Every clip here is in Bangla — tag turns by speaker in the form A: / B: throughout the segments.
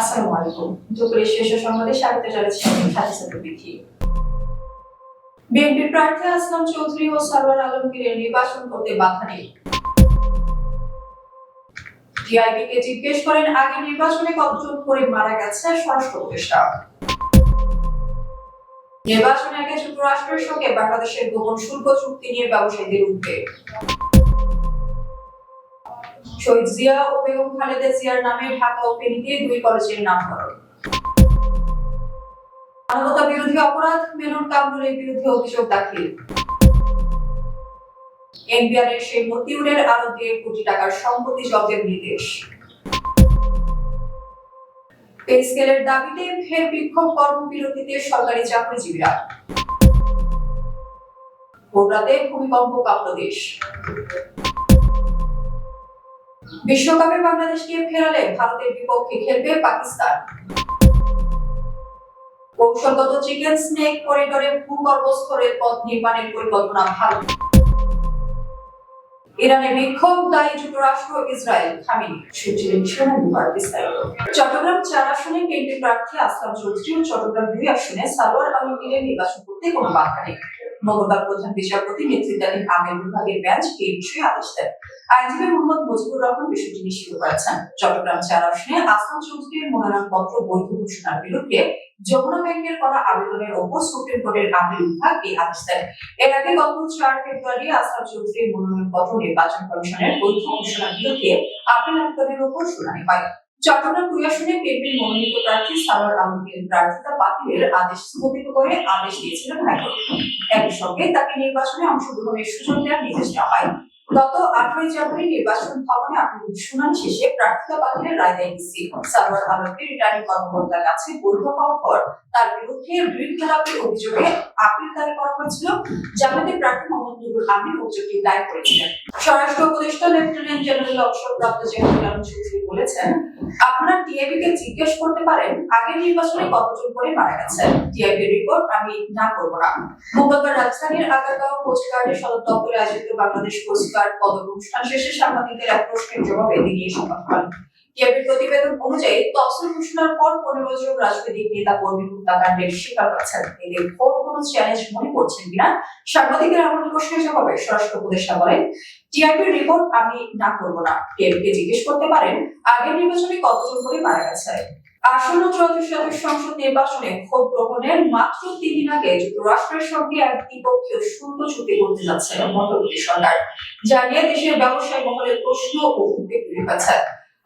A: আসসালামু আলাইকুম। শেষ সংবাদে স্বাগত জানাচ্ছি বিএনপি প্রার্থী আসলাম চৌধুরী ও সরওয়ার আলমগীরের নির্বাচন করতে বাধা নেই। কে জিজ্ঞেস করেন, আগে নির্বাচনে কতজন করে মারা গেছে? স্বরাষ্ট্র উপদেষ্টা। নির্বাচনের আগে যুক্তরাষ্ট্রের সঙ্গে বাংলাদেশের গোপন শুল্ক চুক্তি নিয়ে ব্যবসায়ীদের উদ্বেগ। শহীদ জিয়া ও বেগম খালেদা জিয়ার নামে ঢাকা ও ফেনীতে দুই কলেজের নামকরণ। মানবতা বিরোধী অপরাধ কামরুলের বিরুদ্ধে অভিযোগ দাখিল। এনবিআর এর সেই মতিউরের কোটি টাকার সম্পত্তি জব্দের নির্দেশ। পে স্কেলের দাবিতে ফের বিক্ষোভ কর্মবিরতিতে সরকারি চাকরিজীবীরা। ভোররাতে ভূমিকম্প কাঁপল দেশ। বিশ্বকাপে বাংলাদেশকে ফেরালে ভারতের বিপক্ষে খেলবে পাকিস্তান। কৌশলগত চিকেন স্নেক করিডোরে ভূগর্ভস্থ রেলপথ নির্মাণের পরিকল্পনা ভারত। ইরানে বিক্ষোভ, দায়ী যুক্তরাষ্ট্র, ইসরায়েল খামিনি সুচিলেন সোনার বিস্তারিত চট্টগ্রাম চার আসনে বিএনপি প্রার্থী আসলাম চৌধুরী ও চট্টগ্রাম দুই আসনে সালোয়ার আলমগীরের নির্বাচন করতে কোনো বাধা নেই। মঙ্গলবার প্রধান বিচারপতি নেতৃত্বাধীন আমির বিভাগের বেঞ্চ এই বিষয়ে আদেশ দেন। আইনজীবী মোহাম্মদ মুজিবুর রহমান বিষয়টি নিশ্চিত করেছেন। চট্টগ্রাম চার আসনে আসলাম চৌধুরীর মনোনয়নপত্র বৈধ ঘোষণার বিরুদ্ধে যমুনা ব্যাংকের করা আবেদনের ওপর সুপ্রিম কোর্টের আপিল বিভাগ এই আদেশ দেন এর আগে গত চার ফেব্রুয়ারি আসলাম চৌধুরীর মনোনয়নপত্র নির্বাচন কমিশনের বৈধ ঘোষণার বিরুদ্ধে আপিল আবেদনের ওপর শুনানি হয়। চট্টগ্রাম দুই আসনে মনোনীত প্রার্থী সারোয়ার আলমগীর। প্রার্থিতা বাতিলের আদেশ স্থগিত করে আদেশ দিয়েছিলেন হাইকোর্ট। একই সঙ্গে তাকে নির্বাচনে অংশগ্রহণের সুযোগ দেওয়ার নির্দেশ দেওয়া হয়। গত আঠারোই জানুয়ারি নির্বাচন ভবনে আপিল শুনানি শেষে প্রার্থিতা বাতিলের রায় দেয় ইসি সারোয়ার আলমগীর রিটার্নিং কর্মকর্তার কাছে বৈধ হওয়ার পর তার বিরুদ্ধে ঋণ খেলাপের অভিযোগে আপিল দায়ের করা হয়েছিল জামাতে প্রার্থী মোহাম্মদ নুরুল আমিন অভিযোগটি দায়ের করেছিলেন। স্বরাষ্ট্র উপদেষ্টা লেফটেন্যান্ট জেনারেল অবসরপ্রাপ্ত জেনারেল চৌধুরী বলেছেন আপনারা টিআইবি কে জিজ্ঞেস করতে পারেন, আগের নির্বাচনে কতজন করে মারা গেছে? টিআইবি রিপোর্ট আমি না করব না। মঙ্গলবার রাজধানীর আগারগাঁও কোস্টগার্ডের সদর দপ্তরে আয়োজিত বাংলাদেশ কোস্টগার্ড পদক অনুষ্ঠান শেষে সাংবাদিকদের এক প্রশ্নের জবাবে তিনি এই সংবাদ বলেন টিআইবির প্রতিবেদন অনুযায়ী তফসিল ঘোষণার পর পনেরো জন রাজনৈতিক নেতা কর্মী হত্যাকাণ্ডের শিকার হয়েছেন। এদের কোন কোনো চ্যালেঞ্জ মনে করছেন কিনা? সাংবাদিকের এমন প্রশ্নের জবাবে স্বরাষ্ট্র উপদেষ্টা বলেন রিপোর্ট আমি না না। জিজ্ঞেস করতে পারেন, আগের নির্বাচনে কতজন করে মারা গেছে? আসন্ন ত্রয়োদশ সংসদ নির্বাচনে ভোট গ্রহণের মাত্র তিন দিন আগে যুক্তরাষ্ট্রের সঙ্গে এক দ্বিপক্ষীয় শুল্ক চুক্তি করতে যাচ্ছে মধ্যপ্রদেশ সরকার। দেশের ব্যবসায়ী মহলের প্রশ্ন ও উদ্বেগ তৈরি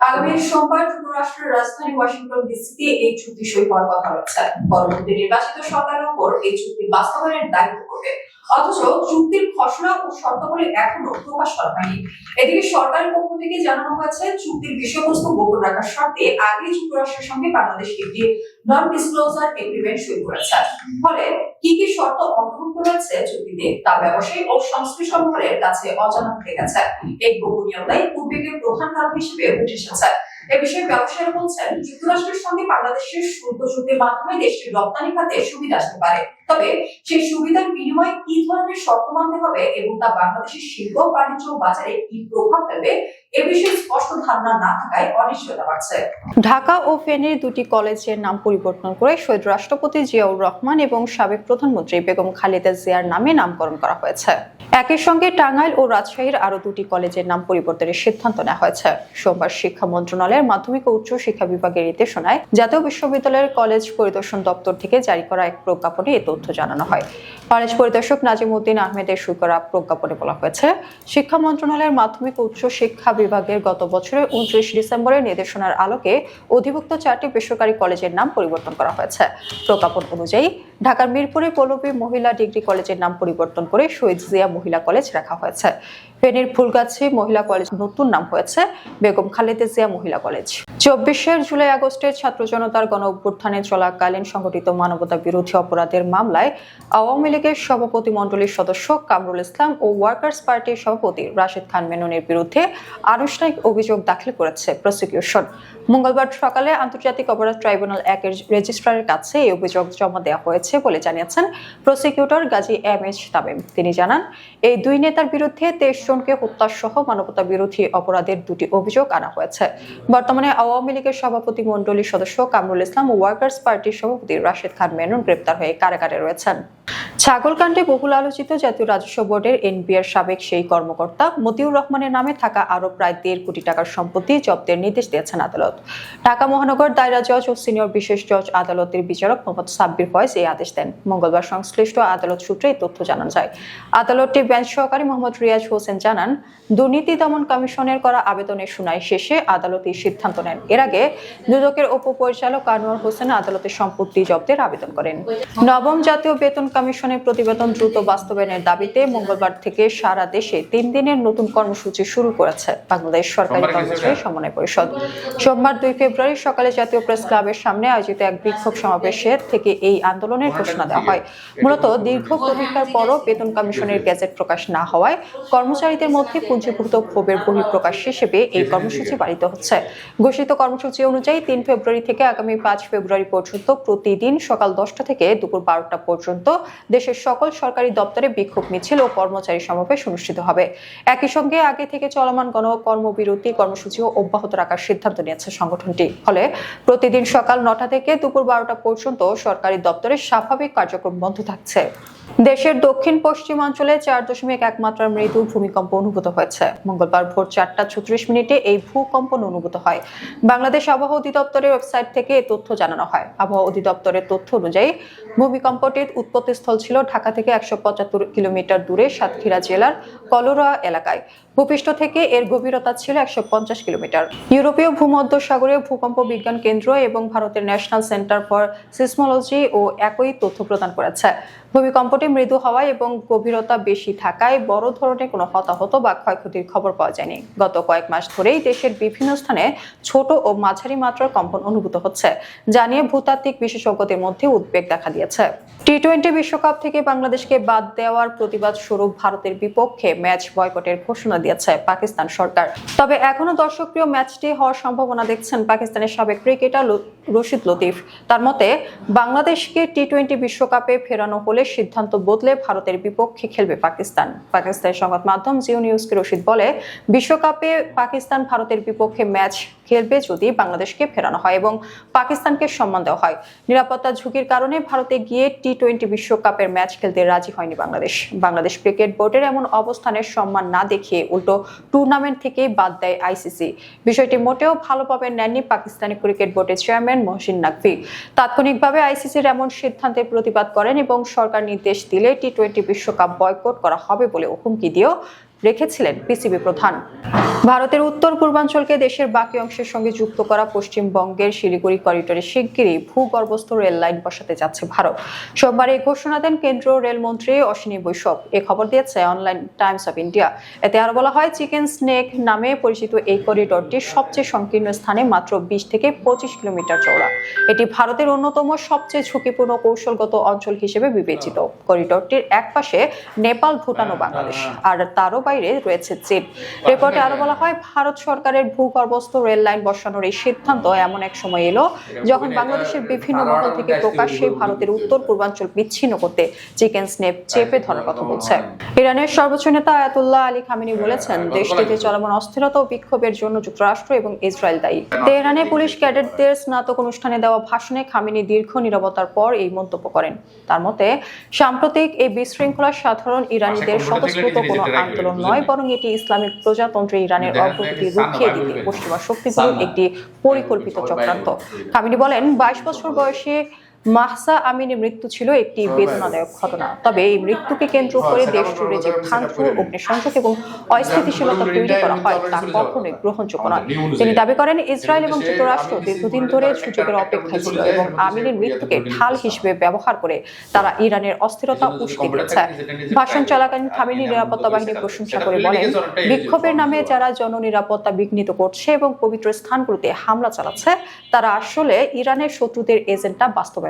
A: আগামী সোমবার যুক্তরাষ্ট্রের রাজধানী ওয়াশিংটন ডিসিতে এই চুক্তি সই হওয়ার কথা রয়েছে। পরবর্তী নির্বাচিত সরকারের উপর এই চুক্তি বাস্তবায়নের দায়িত্ব করবে। অথচ চুক্তির খসড়া ও শর্তাবলী এখনও প্রকাশ করা হয়নি। এদিকে সরকারের পক্ষ থেকে জানানো হয়েছে, চুক্তির বিষয়বস্তু গোপন রাখার শর্তে আগে যুক্তরাষ্ট্রের সঙ্গে বাংলাদেশ একটি নন ডিসক্লোজার এগ্রিমেন্ট সই করেছে। ফলে কি কি শর্ত অন্তর্ভুক্ত রয়েছে চুক্তিতে তা ব্যবসায়ী ও সংশ্লিষ্ট মহলের কাছে অজানা গেছে। এই গোপনীয়তাই উদ্বেগের প্রধান কারণ হিসেবে উঠে এসেছে। এ বিষয়ে ব্যবসায়ীরা বলছেন, যুক্তরাষ্ট্রের সঙ্গে বাংলাদেশের শুল্ক চুক্তির মাধ্যমে দেশটির রপ্তানি খাতে সুবিধা আসতে পারে। তবে সেই সুবিধার বিনিময়ে কি ধরনের শর্ত মানতে হবে এবং তা বাংলাদেশের শিল্প বাণিজ্য বাজারে কি প্রভাব ফেলবে
B: ঢাকা ও ফেনীর দুটি কলেজের নাম পরিবর্তন করে শহীদ রাষ্ট্রপতি জিয়াউর রহমান এবং সাবেক প্রধানমন্ত্রী বেগম খালেদা জিয়ার নামে নামকরণ করা হয়েছে। একই সঙ্গে টাঙ্গাইল ও রাজশাহীর আরও দুটি কলেজের নাম পরিবর্তনের সিদ্ধান্ত নেওয়া হয়েছে। সোমবার শিক্ষা মন্ত্রণালয়ের মাধ্যমিক ও উচ্চ শিক্ষা বিভাগের নির্দেশনায় জাতীয় বিশ্ববিদ্যালয়ের কলেজ পরিদর্শন দপ্তর থেকে জারি করা এক প্রজ্ঞাপনে এ তথ্য জানানো হয়। কলেজ পরিদর্শক নাজিম উদ্দিন আহমেদের সই করা প্রজ্ঞাপনে বলা হয়েছে, শিক্ষা মন্ত্রণালয়ের মাধ্যমিক ও উচ্চ শিক্ষা বিভাগের গত বছরের উনত্রিশ ডিসেম্বরের নির্দেশনার আলোকে অধিভুক্ত চারটি বেসরকারি কলেজের নাম পরিবর্তন করা হয়েছে। প্রজ্ঞাপন অনুযায়ী ঢাকার মিরপুরে পল্লবী মহিলা ডিগ্রি কলেজের নাম পরিবর্তন করে শহীদ জিয়া মহিলা কলেজ রাখা হয়েছে। ফেনীর ফুলগাছি মহিলা কলেজ নতুন নাম হয়েছে। বেগম খালেদা জিয়া মহিলা কলেজ। চব্বিশের জুলাই আগস্টের ছাত্র জনতার গণ অভ্যুত্থানে চলাকালীন সংঘটিত মানবতা বিরোধী অপরাধের মামলায় আওয়ামী লীগের সভাপতি মণ্ডলীর সদস্য কামরুল ইসলাম ও ওয়ার্কার্স পার্টির সভাপতি রাশেদ খান মেননের বিরুদ্ধে আনুষ্ঠানিক অভিযোগ দাখিল করেছে প্রসিকিউশন।
A: মঙ্গলবার সকালে আন্তর্জাতিক অপরাধ ট্রাইব্যুনাল একের রেজিস্ট্রারের কাছে এই অভিযোগ জমা দেওয়া হয়েছে বলে জানিয়েছেন prosecutor Gazi M H Tamim. তিনি জানান, এই দুই নেতার বিরুদ্ধে তেইশ জনকে হত্যা সহ মানবতা বিরোধী অপরাধের দুটি অভিযোগ আনা হয়েছে। বর্তমানে আওয়ামী লীগের সভাপতি মণ্ডলীর সদস্য কামরুল ইসলাম ও ওয়ার্কার্স পার্টির সভাপতি রাশেদ খান মেনন গ্রেপ্তার হয়ে কারাগারে রয়েছেন। ছাগলকাণ্ডে বহুল আলোচিত জাতীয় রাজস্ব বোর্ডের এনবিআর সাবেক সেই কর্মকর্তা মতিউর রহমানের নামে থাকা আরও প্রায় দেড় কোটি টাকার সম্পত্তি জব্দের নির্দেশ দিয়েছেন আদালত। ঢাকা মহানগর দায়রা জজ ও সিনিয়র বিশেষ জজ আদালতের বিচারক মোহাম্মদ সাব্বির ফয়েজ এই আদেশ দেন। মঙ্গলবার সংশ্লিষ্ট আদালত সূত্রে এই তথ্য জানা যায়। আদালতটি বেঞ্চ সহকারী মোহাম্মদ রিয়াজ হোসেন জানান, দুর্নীতি দমন কমিশনের করা আবেদনের শুনানি শেষে আদালত এই সিদ্ধান্ত নেন। এর আগে দুদকের উপপরিচালক আনোয়ার হোসেন আদালতের সম্পত্তি জব্দের আবেদন করেন। নবম জাতীয় বেতন কমিশনের প্রতিবেদন দ্রুত বাস্তবায়নের দাবিতে মঙ্গলবার থেকে সারা দেশে তিন দিনের নতুন কর্মসূচি শুরু করেছে বাংলাদেশ সরকারি কর্মচারী সমন্বয় পরিষদ। সোমবার দুই ফেব্রুয়ারি সকালে জাতীয় প্রেস ক্লাবের সামনে আয়োজিত এক বিক্ষোভ সমাবেশে থেকে এই আন্দোলনের ঘোষণা দেওয়া হয়। মূলত দীর্ঘ প্রতীক্ষার পরও বেতন কমিশনের গেজেট প্রকাশ না হওয়ায় কর্মচারীদের মধ্যে পুঞ্জীভূত ক্ষোভের বহিঃপ্রকাশ হিসেবে এই কর্মসূচি পালিত হচ্ছে। ঘোষিত কর্মসূচি অনুযায়ী তিন ফেব্রুয়ারি থেকে আগামী পাঁচ ফেব্রুয়ারি পর্যন্ত প্রতিদিন সকাল দশটা থেকে দুপুর বারোটা পর্যন্ত দেশের সকল সরকারি দপ্তরে বিক্ষোভ মিছিল ও কর্মচারী সমাবেশ অনুষ্ঠিত হবে। একই সঙ্গে আগে থেকে চলমান গণ কর্মবিরতি কর্মসূচিও অব্যাহত রাখার সিদ্ধান্ত নিয়েছে সংগঠনটি। ফলে প্রতিদিন সকাল নটা থেকে দুপুর বারোটা পর্যন্ত সরকারি দপ্তরে স্বাভাবিক কার্যক্রম বন্ধ থাকছে। দেশের দক্ষিণ পশ্চিমাঞ্চলে চার দশমিক এক মাত্রার মৃদু ভূমিকম্প অনুভূত হয়েছে। মঙ্গলবার ভোর চারটা ছত্রিশ মিনিটে এই ভূকম্পন অনুভূত হয়। বাংলাদেশ আবহাওয়া অধিদপ্তরের ওয়েবসাইট থেকে এই তথ্য জানানো হয়। আবহাওয়া অধিদপ্তরের তথ্য অনুযায়ী, ভূমিকম্পটির উৎপত্তিস্থল ছিল ঢাকা থেকে একশো পঁচাত্তর কিলোমিটার দূরে সাতক্ষীরা জেলার কলোরা এলাকায়। ভূপৃষ্ঠ থেকে এর গভীরতা ছিল একশো পঞ্চাশ কিলোমিটার। ইউরোপীয় ভূমধ্য সাগরে ভূকম্প বিজ্ঞান কেন্দ্র এবং ভারতের ন্যাশনাল সেন্টার ফর সিসমোলজি ও একই তথ্য প্রদান করেছে। ভূমিকম্পটি মৃদু হওয়ায় এবং গভীরতা বেশি থাকায় বড় ধরনের কোনো হতাহত বা ক্ষয়ক্ষতির খবর পাওয়া যায়নি। গত কয়েক মাস ধরেই দেশের বিভিন্ন স্থানে ছোট ও মাঝারি মাত্রার কম্পন অনুভূত হচ্ছে, যা নিয়ে ভূতাত্ত্বিক বিশেষজ্ঞদের মধ্যে উদ্বেগ দেখা দিয়েছে। টি টোয়েন্টি বিশ্বকাপ থেকে বাংলাদেশকে বাদ দেওয়ার প্রতিবাদ স্বরূপ ভারতের বিপক্ষে ম্যাচ বয়কটের ঘোষণা দিয়েছে। পাকিস্তান সরকার। তবে এখনও দর্শকপ্রিয় ম্যাচটি হওয়ার সম্ভাবনা দেখছেন পাকিস্তানের সাবেক ক্রিকেটার রশিদ লতিফ। তার মতে, বাংলাদেশকে টি টোয়েন্টি বিশ্বকাপে ফেরানো হলে সিদ্ধান্ত বদলে ভারতের বিপক্ষে খেলবে পাকিস্তান। পাকিস্তানের সংবাদ মাধ্যম জিও নিউজকে রশিদ বলে, বিশ্বকাপে পাকিস্তান ভারতের বিপক্ষে ম্যাচ খেলবে যদি বাংলাদেশকে ফেরানো হয় এবং পাকিস্তানকে সম্মান দেওয়া হয়। নিরাপত্তা ঝুঁকির কারণে ভারতে গিয়ে টি টোয়েন্টি বিশ্বকাপের ম্যাচ খেলতে রাজি হয়নি বাংলাদেশ। বাংলাদেশ ক্রিকেট বোর্ডের এমন অবস্থানের সম্মান না দেখিয়ে উল্টো টুর্নামেন্ট থেকেই বাদ দেয় আইসিসি বিষয়টি মোটেও ভালো ভালোভাবে নেননি পাকিস্তানি ক্রিকেট বোর্ডের চেয়ারম্যান মহসিন নাকভি। তাৎক্ষণিকভাবে আইসিসির এমন সিদ্ধান্তের প্রতিবাদ করেন এবং সরকার নির্দেশ দিলে টি টোয়েন্টি বিশ্বকাপ বয়কট করা হবে বলে হুমকি দিয়েও রেখেছিলেন পিসিবি প্রধান। ভারতের উত্তর পূর্বাঞ্চলকে দেশের বাকি অংশের সঙ্গে যুক্ত করা পশ্চিমবঙ্গের শিলিগুড়ি করিডোরে শিগগিরই ভূগর্ভস্থ রেল লাইন বসাতে যাচ্ছে ভারত। সোমবার এই ঘোষণা দেন কেন্দ্রীয় রেলমন্ত্রী অশ্বিনী বৈষ্ণব। এ খবর দিয়েছে অনলাইন টাইমস অফ ইন্ডিয়া। এতে আরও বলা হয়, চিকেন স্নেক নামে পরিচিত এই করিডোরটি সবচেয়ে সংকীর্ণ স্থানে মাত্র বিশ থেকে পঁচিশ কিলোমিটার চওড়া। এটি ভারতের অন্যতম সবচেয়ে ঝুঁকিপূর্ণ কৌশলগত অঞ্চল হিসেবে বিবেচিত। করিডোরটির এক পাশে নেপাল, ভুটান ও বাংলাদেশ। আর তারও বাইরে রয়েছে চীন রিপোর্টে আরও বলা হয় ভারত সরকারের ভূগর্ভস্থ রেল লাইন বসানোর এই সিদ্ধান্ত এমন এক সময় এলো যখন বাংলাদেশের বিভিন্ন মহল থেকে প্রকাশ্যে ভারতের উত্তর পূর্বাঞ্চল বিচ্ছিন্ন করতে চিকেন স্নেপ চেপে ধরার কথা বলছে। ইরানের সর্বোচ্চ নেতা আয়াতুল্লাহ আলী খামিনি বলেছেন দেশটিতে চলমান অস্থিরতা ও বিক্ষোভের জন্য যুক্তরাষ্ট্র এবং ইসরায়েল দায়ী। তেহরানে পুলিশ ক্যাডেটদের স্নাতক অনুষ্ঠানে দেওয়া ভাষণে খামিনি দীর্ঘ নিরবতার পর এই মন্তব্য করেন। তার মতে সাম্প্রতিক এই বিশৃঙ্খলা সাধারণ ইরানিদের স্বতঃস্ফূর্ত কোনো আন্দোলন নয় বরং এটি ইসলামিক প্রজাতন্ত্রে ইরানের অগ্রগতি রুখিয়ে দিতে পশ্চিমা শক্তিগুলোর একটি পরিকল্পিত চক্রান্ত। খামিনি বলেন বাইশ বছর বয়সে মাহসা আমিনের মৃত্যু ছিল একটি বেদনাদায়ক ঘটনা। তবে এই মৃত্যুকে কেন্দ্র করে দেশ জুড়ে যে ভাঙচুর অগ্নিসংযোগ এবং অস্থিতিশীলতা তৈরি করা হয় তা কখনোই গ্রহণযোগ্য নয়। তিনি দাবি করেন ইসরায়েল এবং যুক্তরাষ্ট্র দীর্ঘদিন ধরে সুযোগের অপেক্ষায় ছিল এবং আমিনের মৃত্যুকে ঢাল হিসেবে ব্যবহার করে তারা ইরানের অস্থিরতা উস্কে দিয়েছে ভাষণ চলাকালীন খামিনি নিরাপত্তা বাহিনী প্রশংসা করে বলেন বিক্ষোভের নামে যারা জননিরাপত্তা বিঘ্নিত করছে এবং পবিত্র স্থানগুলোতে হামলা চালাচ্ছে তারা আসলে ইরানের শত্রুদের এজেন্ডা বাস্তবায়ন